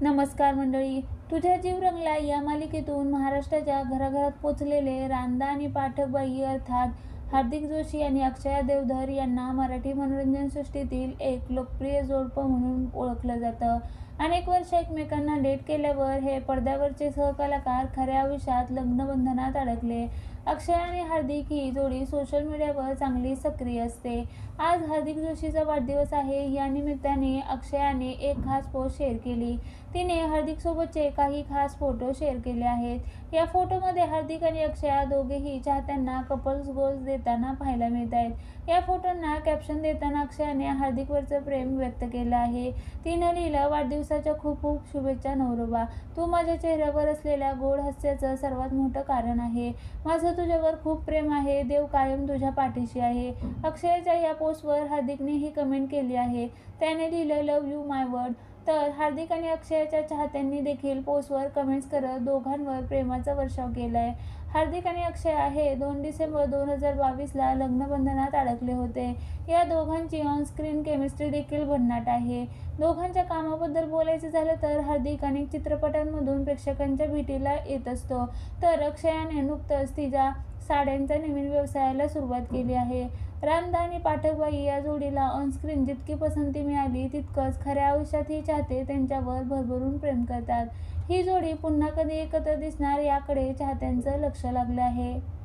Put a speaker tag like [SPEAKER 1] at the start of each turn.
[SPEAKER 1] नमस्कार मंडळी. तुझ्या जीव रंगला या मालिकेतून महाराष्ट्राच्या घराघरात पोचलेले रांदा आणि पाठकबाई अर्थात हार्दिक जोशी आणि अक्षया देवधर यांना मराठी मनोरंजन सृष्टीतील एक लोकप्रिय जोडपं म्हणून ओळखलं जातं. अनेक वर्ष एकमेकांना डेट केल्यावर हे पडद्यावरचे सहकलाकार खऱ्या आयुष्यात लग्नबंधनात अडकले. अक्षय आणि हार्दिक ही जोडी सोशल मीडियावर चांगली सक्रिय असते. आज हार्दिक जोशीचा वाढदिवस आहे. या निमित्ताने अक्षयाने एक खास पोस्ट शेअर केली. तिने हार्दिक सोबतचे काही खास फोटो शेअर केले आहेत. या फोटोमध्ये हार्दिक आणि अक्षया दोघेही चाहत्यांना कपल्स गोल्स दे देताना पाहायला मिळत आहेत या फोटोंना कॅप्शन देताना अक्षयाने हार्दिकवरचं प्रेम व्यक्त केलं आहे. तिनं लिहिलं वाढदिवसाच्या खूप खूप शुभेच्छा नवरोबा. तू माझ्या चेहऱ्यावर असलेल्या गोड हास्याचं सर्वात मोठं कारण आहे. माझं तुझ्यावर खूप प्रेम आहे. देव कायम तुझ्या पाठीशी आहे. अक्षयाच्या या पोस्टवर हार्दिकने ही कमेंट केली आहे. त्याने लिहिलं लव यू माय वर्ड. तर हार्दिक आणि अक्षयाच्या चाहत्यांनी देखील पोस्टवर कमेंट्स करत दोघांवर प्रेमाचा वर्षाव केला आहे हार्दिक आणि अक्षय हे दोन डिसेंबर दोन हजार बावीसला लग्नबंधनात अडकले होते. या दोघांची ऑनस्क्रीन केमिस्ट्री देखील भन्नाट आहे. दोघांच्या कामाबद्दल बोलायचं झालं तर हार्दिक अनेक चित्रपटांमधून प्रेक्षकांच्या भेटीला येत असतो. तर अक्षयाने नुकतंच तिच्या साड्यांच्या नवीन व्यवसायाला सुरुवात केली आहे. रामदा आणि पाठकबाई या जोडीला ऑनस्क्रीन जितकी पसंती मिळाली तितकंच खऱ्या आयुष्यातही चाहते त्यांच्यावर भरभरून प्रेम करतात. ही जोडी पुन्हा कधी एकत्र दिसणार याकडे चाहत्यांचं लक्ष लागलं आहे.